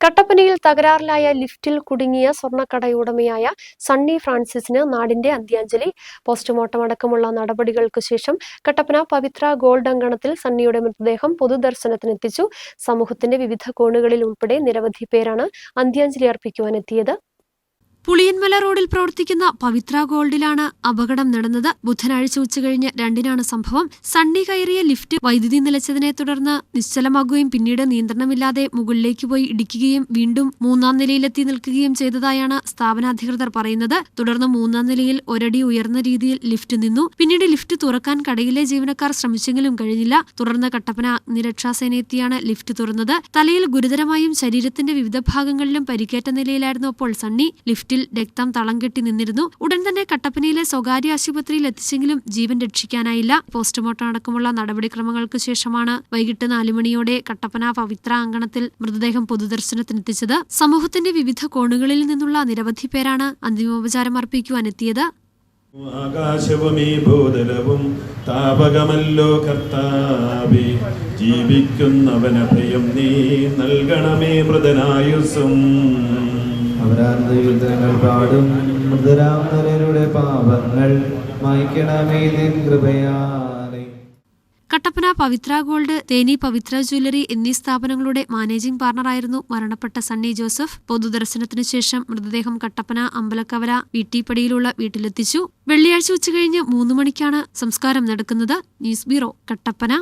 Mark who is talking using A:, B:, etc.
A: കട്ടപ്പനയിൽ തകരാറിലായ ലിഫ്റ്റിൽ കുടുങ്ങിയ സ്വർണക്കടയുടമയായ സണ്ണി ഫ്രാൻസിസിന് നാടിന്റെ അന്ത്യാഞ്ജലി. പോസ്റ്റ്മോർട്ടം അടക്കമുള്ള നടപടികൾക്ക് ശേഷം കട്ടപ്പന പവിത്ര ഗോൾഡ് അങ്കണത്തിൽ സണ്ണിയുടെ മൃതദേഹം പൊതുദർശനത്തിനെത്തിച്ചു. സമൂഹത്തിന്റെ വിവിധ കോണുകളിൽ ഉൾപ്പെടെ നിരവധി പേരാണ് അന്ത്യാഞ്ജലി അർപ്പിക്കുവാനെത്തിയത്.
B: പുളിയൻമല റോഡിൽ പ്രവർത്തിക്കുന്ന പവിത്ര ഗോൾഡിലാണ് അപകടം നടന്നത്. ബുധനാഴ്ച ഉച്ചകഴിഞ്ഞ് രണ്ടിനാണ് സംഭവം. സണ്ണി കയറിയ ലിഫ്റ്റ് വൈദ്യുതി നിലച്ചതിനെ തുടർന്ന് നിശ്ചലമാകുകയും പിന്നീട് നിയന്ത്രണമില്ലാതെ മുകളിലേക്ക് പോയി ഇടിക്കുകയും വീണ്ടും മൂന്നാം നിലയിലെത്തി നിൽക്കുകയും ചെയ്തതായാണ് സ്ഥാപനാധികൃതർ പറയുന്നത്. തുടർന്ന് മൂന്നാം നിലയിൽ ഒരടി ഉയർന്ന രീതിയിൽ ലിഫ്റ്റ് നിന്നു. പിന്നീട് ലിഫ്റ്റ് തുറക്കാൻ കടയിലെ ജീവനക്കാർ ശ്രമിച്ചെങ്കിലും കഴിഞ്ഞില്ല. തുടർന്ന് കട്ടപ്പന അഗ്നിരക്ഷാസേന എത്തിയാണ് ലിഫ്റ്റ് തുറന്നത്. തലയിൽ ഗുരുതരമായും ശരീരത്തിന്റെ വിവിധ ഭാഗങ്ങളിലും പരിക്കേറ്റ നിലയിലായിരുന്നു അപ്പോൾ സണ്ണി. ലിഫ്റ്റിൽ രക്തം തളം കെട്ടി നിന്നിരുന്നു. ഉടൻ തന്നെ കട്ടപ്പനയിലെ സ്വകാര്യ ആശുപത്രിയിൽ എത്തിച്ചെങ്കിലും ജീവൻ രക്ഷിക്കാനായില്ല. പോസ്റ്റ്മോർട്ടം അടക്കമുള്ള നടപടിക്രമങ്ങൾക്ക് ശേഷമാണ് വൈകിട്ട് നാലുമണിയോടെ കട്ടപ്പന പവിത്ര അങ്കണത്തിൽ മൃതദേഹം പൊതുദർശനത്തിനെത്തിച്ചത്. സമൂഹത്തിന്റെ വിവിധ കോണുകളിൽ നിന്നുള്ള നിരവധി പേരാണ് അന്തിമോപചാരം അർപ്പിക്കുവാനെത്തിയത്.
C: എത്തിയത് ഭൂതലവും താപകമല്ലോ കർത്താവേ. ജീവിക്കുന്നവനഭയം നീ നൽകണമേ മൃതനായുസും
B: കട്ടപ്പന പവിത്ര ഗോൾഡ് തേനി പവിത്ര ജ്വല്ലറി എന്നീ സ്ഥാപനങ്ങളുടെ മാനേജിംഗ് പാർട്ണറായിരുന്നു മരണപ്പെട്ട സണ്ണി ജോസഫ്. പൊതുദർശനത്തിനു ശേഷം മൃതദേഹം കട്ടപ്പന അമ്പലക്കവല വീട്ടിപ്പടിയിലുള്ള വീട്ടിലെത്തിച്ചു. വെള്ളിയാഴ്ച ഉച്ചകഴിഞ്ഞ് മൂന്ന് മണിക്കാണ് സംസ്കാരം നടക്കുന്നത്. News bureau Kattappana.